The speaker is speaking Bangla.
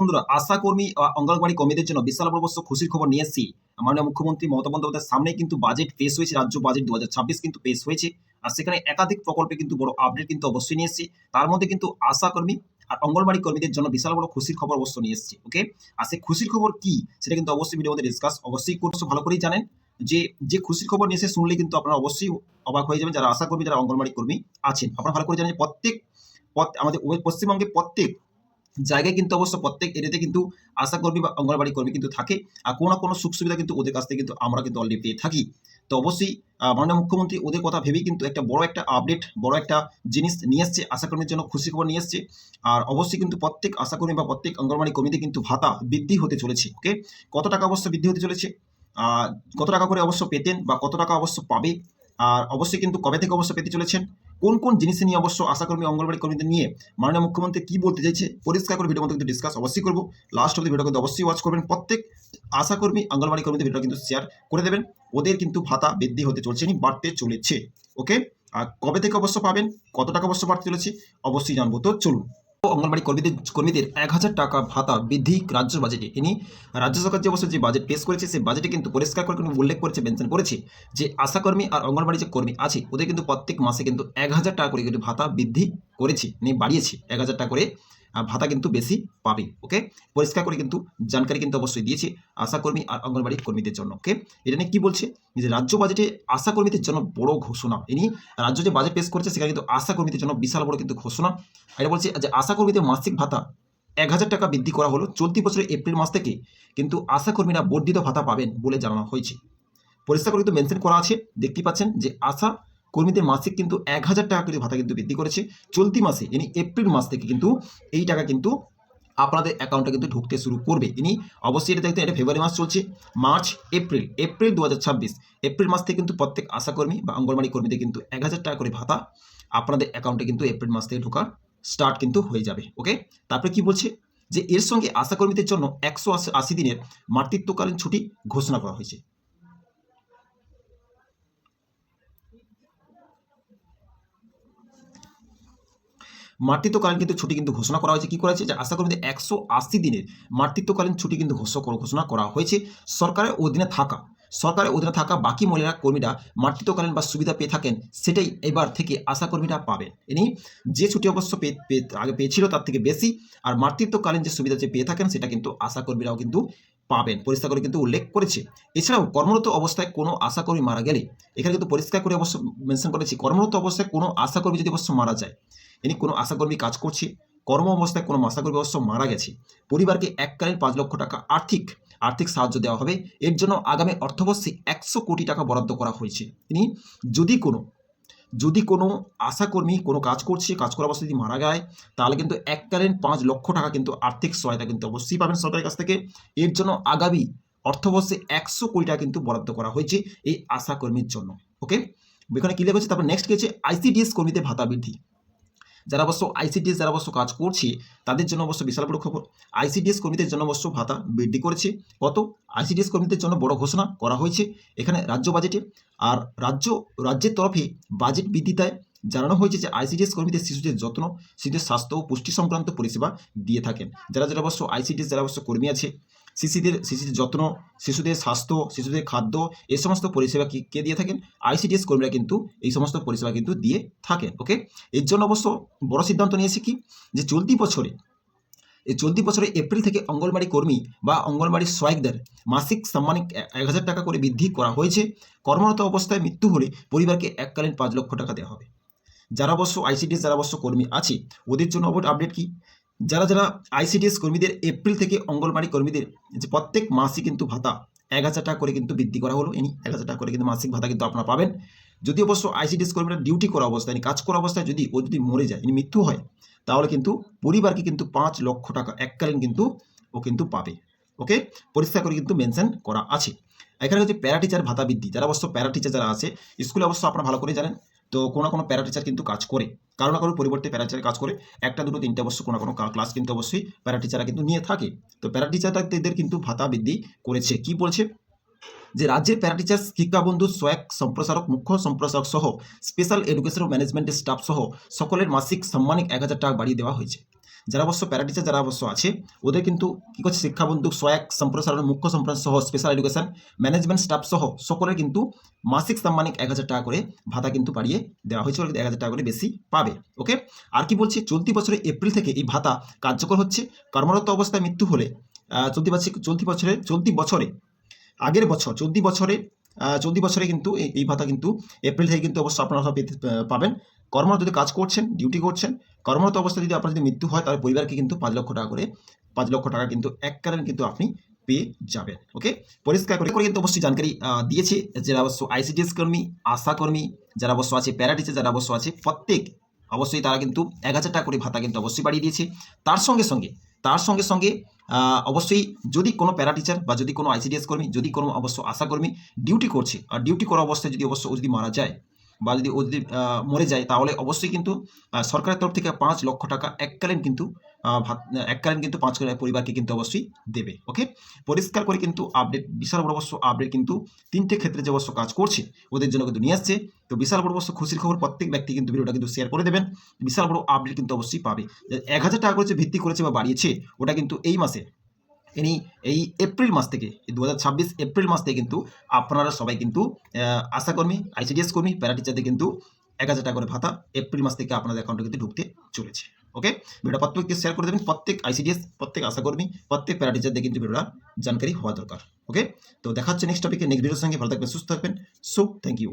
বন্ধুরা, আশা কর্মী ও কর্মীদের জন্য বিশাল বড় খুশির খবর নিয়ে এসেছি। মাননীয় মুখ্যমন্ত্রী মমতা বন্দ্যোপাধ্যায়ের সামনে কিন্তু বাজেট পেশ হয়েছে, রাজ্য বাজেট দু হাজার ছাব্বিশ কিন্তু পেশ হয়েছে। আর সেখানে একাধিক প্রকল্পে কিন্তু বড় আপডেট কিন্তু অবশ্যই নিয়ে এসেছি। তার মধ্যে কিন্তু আশা কর্মী আর অঙ্গনওয়াড়ি কর্মীদের জন্য বিশাল বড় খুশির খবর অবশ্য নিয়ে এসেছি ওকে আর সেই খুশির খবর কি, সেটা কিন্তু অবশ্যই ভিডিওর মধ্যে ডিসকাস অবশ্যই কোর্স ভালো করেই জানেন যে যে খুশির খবর নিয়ে এসে শুনলে কিন্তু আপনারা অবশ্যই অবাক হয়ে যাবেন, যারা আশা কর্মী, যারা অঙ্গনওয়াড়ি কর্মী আছেন। আপনারা ভালো করে জানেন যে প্রত্যেক আমাদের পশ্চিমবঙ্গে প্রত্যেক জায়গায় কিন্তু অবশ্য প্রত্যেক এরিয়াতে কিন্তু আশা কর্মী বা অঙ্গনবাড়ি কর্মী কিন্তু থাকে। আর কোনো না কোনো সুখ সুবিধা কিন্তু ওদের কাছ থেকে কিন্তু আমরা কিন্তু অলরেডি পেয়ে থাকি। তো অবশ্যই মাননীয় মুখ্যমন্ত্রী ওদের কথা ভেবেই কিন্তু একটা বড় একটা আপডেট বড় একটা জিনিস নিয়ে এসছে আশাকর্মীর জন্য খুশি খবর নিয়ে এসছে। আর অবশ্যই কিন্তু প্রত্যেক আশাকর্মী বা প্রত্যেক অঙ্গনবাড়ি কর্মীদের কিন্তু ভাতা বৃদ্ধি হতে চলেছে ওকে কত টাকা অবশ্য বৃদ্ধি হতে চলেছে? কত টাকা করে অবশ্য পেতেন বা কত টাকা অবশ্য পাবে? আর অবশ্যই কিন্তু কবে থেকে অবশ্য পেতে চলেছেন? কোন কোন জিনিস নিয়ে অবশ্য আশাকর্মী অঙ্গনবাড়ি কর্মীদের নিয়ে মাননীয় মুখ্যমন্ত্রী কি বলতে চাইছে, পরিষ্কার করে ভিডিও মধ্যে কিন্তু ডিসকাস অবশ্যই করব। লাস্ট অব্দি ভিডিও কিন্তু অবশ্যই ওয়াচ করবেন। প্রত্যেক আশাকর্মী অঙ্গনবাড়ি কর্মীদের ভিডিও কিন্তু শেয়ার করে দেবেন। ওদের কিন্তু ভাতা বৃদ্ধি হতে চলছে নি, বাড়তে চলেছে। ওকে আর কবে থেকে অবশ্য পাবেন, কত টাকা অবশ্য বাড়তে চলেছে, অবশ্যই জানব। তো চলুন। অঙ্গনবাড়ি কর্মীদের কর্মীদের এক হাজার টাকা ভাতা বৃদ্ধি রাজ্য বাজেটে। ইনি রাজ্য সরকার যে অবশ্য যে বাজেট পেশ করেছে সেই বাজেটে কিন্তু পরিষ্কার করে কিন্তু উল্লেখ করেছে, মেনশন করেছে যে আশাকর্মী আর অঙ্গনবাড়ি যে কর্মী আছে, ওদের কিন্তু প্রত্যেক মাসে কিন্তু এক হাজার টাকা করে কিন্তু ভাতা বৃদ্ধি করেছে নিয়ে বাড়িয়েছে। এক হাজার টাকা করে ভাতা কিন্তু বেশি পাবে ওকে পরিষ্কার করে কিন্তু জানকারি কিন্তু অবশ্যই দিয়েছে আশাকর্মী আর অঙ্গনবাড়ি কর্মীদের জন্য ওকে এটা নিয়ে কি বলছে? যে রাজ্য বাজেটে আশাকর্মীদের জন্য বড় ঘোষণা ইনি রাজ্য যে বাজেট পেশ করেছে সেখানে কিন্তু আশাকর্মীদের জন্য বিশাল বড় কিন্তু ঘোষণা। এটা বলছে যে আশাকর্মীদের মাসিক ভাতা এক হাজার টাকা বৃদ্ধি করা হলো, চলতি বছরের এপ্রিল মাস থেকে কিন্তু আশাকর্মীরা বর্ধিত ভাতা পাবেন বলে জানানো হয়েছে। পরিষ্কার করে কিন্তু মেনশন করা আছে, দেখতেই পাচ্ছেন যে আশা কর্মীদের মাসিক কিন্তু এক হাজার টাকা করে ভাতা কিন্তু বৃদ্ধি করেছে। চলতি মাসে, ইনি এপ্রিল মাস থেকে কিন্তু এই টাকা কিন্তু আপনাদের অ্যাকাউন্টে কিন্তু ঢুকতে শুরু করবে। ইনি অবশ্যই এটা দেখতে, এটা ফেব্রুয়ারি মাস চলছে, মার্চ, এপ্রিল এপ্রিল দু হাজার ছাব্বিশ। এপ্রিল মাস থেকে কিন্তু প্রত্যেক আশাকর্মী বা অঙ্গনবাড়ি কর্মীদের কিন্তু এক হাজার টাকা করে ভাতা আপনাদের অ্যাকাউন্টে কিন্তু এপ্রিল মাস থেকে ঢোকা স্টার্ট কিন্তু হয়ে যাবে ওকে তারপরে কি বলছে? যে এর সঙ্গে আশাকর্মীদের জন্য একশো আশি দিনের মাতৃত্বকালীন ছুটি ঘোষণা করা হয়েছে। মাতৃত্বকালীন কিন্তু ছুটি কিন্তু ঘোষণা করা হয়েছে। কি করা হয়েছে? যে আশাকর্মীদের একশো আশি দিনের মাতৃত্বকালীন ছুটি কিন্তু ঘোষণা করা হয়েছে। সরকারের অধীনে থাকা, সরকারের অধীনে থাকা বাকি মহিলা কর্মীরা মাতৃত্বকালীন বা সুবিধা পেয়ে থাকেন, সেটাই এবার থেকে আশাকর্মীরা পাবেন। ইনি যে ছুটি অবশ্য আগে পেয়েছিল তার থেকে বেশি, আর মাতৃত্বকালীন যে সুবিধা যে পেয়ে থাকেন, সেটা কিন্তু আশাকর্মীরাও কিন্তু পাবেন। পরিষ্কার করে কিন্তু উল্লেখ করেছে। এছাড়াও কর্মরত অবস্থায় কোনো আশাকর্মী মারা গেলে, এখানে কিন্তু পরিষ্কার করে অবশ্য মেনশন করেছি, কর্মরত অবস্থায় কোনো আশাকর্মী যদি অবশ্য মারা যায় ইনি কোনো আশাকর্মী কাজ করছে কর্ম অবস্থায় কোনো আশাকর্মী অবশ্য মারা গেছে। পরিবারকে এককালীন পাঁচ লক্ষ টাকা আর্থিক আর্থিক সাহায্য দেওয়া হবে। এর জন্য আগামী অর্থবর্ষে একশো কোটি টাকা বরাদ্দ করা হয়েছে। তিনি যদি কোনো যদি কোনো আশাকর্মী কোনো কাজ করছে, কাজ করার অবস্থা যদি মারা যায়, তাহলে কিন্তু এককালীন পাঁচ লক্ষ টাকা কিন্তু আর্থিক সহায়তা কিন্তু অবশ্যই পাবেন সরকারের কাছ থেকে। এর জন্য আগামী অর্থবর্ষে একশো কোটি টাকা কিন্তু বরাদ্দ করা হয়েছে এই আশাকর্মীর জন্য। ওকে এখানে ক্লিয়ার হচ্ছে তারপর নেক্সট গেছে আইসিডিএস কর্মীদের ভাতা বৃদ্ধি। যারা অবশ্য আইসিডিএস যারা অবশ্য কাজ করছে, তাদের জন্য অবশ্য বিশাল বড় খবর। আইসিডিএস কর্মীদের জন্য অবশ্য ভাতা বৃদ্ধি করেছে। কত? আইসিডিএস কর্মীদের জন্য বড় ঘোষণা করা হয়েছে এখানে রাজ্য বাজেটে আর রাজ্য, রাজ্যের তরফে বাজেট বৃদ্ধিতায় জানানো হয়েছে যে আইসিডিএস কর্মীদের শিশুদের যত্ন, শিশুদের স্বাস্থ্য ও পুষ্টি সংক্রান্ত পরিষেবা দিয়ে থাকেন। যারা যারা অবশ্য আইসিডিএস যারা অবশ্য কর্মী আছে শিশুদের শিশুদের যত্ন, শিশুদের স্বাস্থ্য, শিশুদের খাদ্য এই সমস্ত পরিষেবা কি, কে দিয়ে থাকেন? আইসিডিএস কর্মীরা কিন্তু এই সমস্ত পরিষেবা কিন্তু দিয়ে থাকেন ওকে এর জন্য অবশ্য বড় সিদ্ধান্ত নিয়েছে কি? যে চলতি বছরে, এই চলতি বছরে এপ্রিল থেকে অঙ্গনবাড়ি কর্মী বা অঙ্গনবাড়ি সহায়কদের মাসিক সাম্মানিক এক হাজার টাকা করে বৃদ্ধি করা হয়েছে। কর্মরত অবস্থায় মৃত্যু হলে পরিবারকে এককালীন পাঁচ লক্ষ টাকা দেওয়া হবে। যারা অবশ্য আইসিডিএস যারা অবশ্য কর্মী আছে, ওদের জন্য অবশ্য আপডেট কি? যারা যারা আইসিডিএস কর্মীদের এপ্রিল থেকে অঙ্গনবাড়ি কর্মীদের যে প্রত্যেক মাসে কিন্তু ভাতা এক হাজার টাকা করে কিন্তু বৃদ্ধি করা হলো, এনি এক হাজার টাকা করে কিন্তু মাসিক ভাতা কিন্তু আপনারা পাবেন। যদি অবশ্য আইসিডিএস কর্মীরা ডিউটি করা অবস্থায় কাজ করা অবস্থায় যদি ও যদি মরে যায় মৃত্যু হয়, তাহলে কিন্তু পরিবারকে কিন্তু পাঁচ লক্ষ টাকা এককালীন কিন্তু ও কিন্তু পাবে। ওকে পরিষ্কার করে কিন্তু মেনশন করা আছে। এখানে হচ্ছে প্যারা টিচার ভাতা বৃদ্ধি। যারা অবশ্য প্যারা টিচার যারা আছে, স্কুলে অবশ্য আপনারা ভালো করে জানেন তো কোনো কোনো প্যারা টিচার কিন্তু কাজ করে। কারও না কারও পরিবর্তে প্যারা টিচার কাজ করে। একটা, দুটো, তিনটে অবশ্য কোনো কোনো ক্লাস কিন্তু অবশ্যই প্যারা টিচাররা কিন্তু নিয়ে থাকে। তো প্যারা টিচারদের কিন্তু ভাতা বৃদ্ধি করেছে। কি বলছে? যে রাজ্যের প্যারা টিচার শিক্ষাবন্ধু সোয়াক সম্প্রসারক, মুখ্য সম্প্রসারক সহ স্পেশাল এডুকেশন ম্যানেজমেন্টের স্টাফ সহ সকলের মাসিক সম্মানিক এক হাজার টাকা বাড়িয়ে দেওয়া হয়েছে। যারা অবশ্য প্যারাটিচার যারা অবশ্য আছে, ওদের কিন্তু কী করছে শিক্ষাবন্ধু সহায়ক সম্প্রসারণ, মুখ্য সম্প্রসারণ সহ স্পেশাল এডুকেশন ম্যানেজমেন্ট স্টাফ সহ সকলের কিন্তু মাসিক সাম্মানিক এক হাজার টাকা করে ভাতা কিন্তু বাড়িয়ে দেওয়া হয়েছে কিন্তু এক হাজার টাকা করে বেশি পাবে ওকে আর কি বলছি, চলতি বছরে এপ্রিল থেকে এই ভাতা কার্যকর হচ্ছে, কর্মরত অবস্থায় মৃত্যু হলে চলতি বছর, চলতি বছরে চলতি বছরে, আগের বছর, চলতি বছরে চলতি বছরে কিন্তু এই- ভাতা কিন্তু এপ্রিল থেকে কিন্তু অবশ্যই আপনারা পাবেন। কর্মরত যদি কাজ করছেন ডিউটি করছেন, কর্মরত অবস্থায় যদি আপনার যদি মৃত্যু হয়, তাহলে পরিবারকে কিন্তু পাঁচ লক্ষ টাকা করে, পাঁচ লক্ষ টাকা কিন্তু এক এককালীন কিন্তু আপনি পেয়ে যাবেন ওকে পরিষ্কার করে করে কিন্তু অবশ্যই জানকারি দিয়েছে। যারা অবশ্য আইসিডিএস কর্মী, আশা কর্মী, যারা অবশ্য আছে প্যারাটিচার যারা অবশ্য আছে প্রত্যেক, অবশ্যই তারা কিন্তু এক হাজার টাকা করে ভাতা কিন্তু অবশ্যই বাড়িয়ে দিয়েছে। তার সঙ্গে সঙ্গে, তার সঙ্গে সঙ্গে অবশ্যই যদি কোনো প্যারাটিচার বা যদি কোনো আইসিডিএস কর্মী, যদি কোনো অবশ্য আশা কর্মী ডিউটি করছে, আর ডিউটি করা অবস্থায় যদি অবশ্য যদি মারা যায় বা যদি ও মরে যায়, তাহলে অবশ্যই কিন্তু সরকারের তরফ থেকে পাঁচ লক্ষ টাকা এককালীন কিন্তু এককালীন কিন্তু পাঁচ করে পরিবারকে কিন্তু অবশ্যই দেবে, ওকে? পরিষ্কার করে কিন্তু আপডেট বিশাল বড় অবশ্য আপডেট কিন্তু তিনটে ক্ষেত্রে যে অবশ্য কাজ করছে, ওদের জন্য কিন্তু নিয়ে আসছে। তো বিশাল বড় অবশ্য খুশির খবর প্রত্যেক ব্যক্তি কিন্তু ভিডিওটা কিন্তু শেয়ার করে দেবেন। বিশাল বড় আপডেট কিন্তু অবশ্যই পাবে। এক হাজার টাকা করেছে ভিত্তি করেছে বা বাড়িয়েছে, ওটা কিন্তু এই মাসে ইনি এই এপ্রিল মাস থেকে দু হাজার ছাব্বিশ এপ্রিল মাস থেকে কিন্তু আপনারা সবাই কিন্তু আশাকর্মী আইসিডিএস কর্মী প্যারাটিচারদের কিন্তু এক হাজার টাকা করে ভাতা এপ্রিল মাস থেকে আপনাদের অ্যাকাউন্টে কিন্তু ঢুকতে চলেছে। ওকে ভিডিওটা প্রত্যেককে শেয়ার করে দেবেন, প্রত্যেক আইসিডিএস প্রত্যেক আশাকর্মী, প্রত্যেক প্যারাটিচারদের কিন্তু ভিডিওটা জানকারি হওয়া দরকার। ওকে তো দেখা হচ্ছে নেক্সট টপিকে নেক্সট ভিডিওর সঙ্গে। ভালো থাকবেন, সুস্থ থাকবেন। So thank you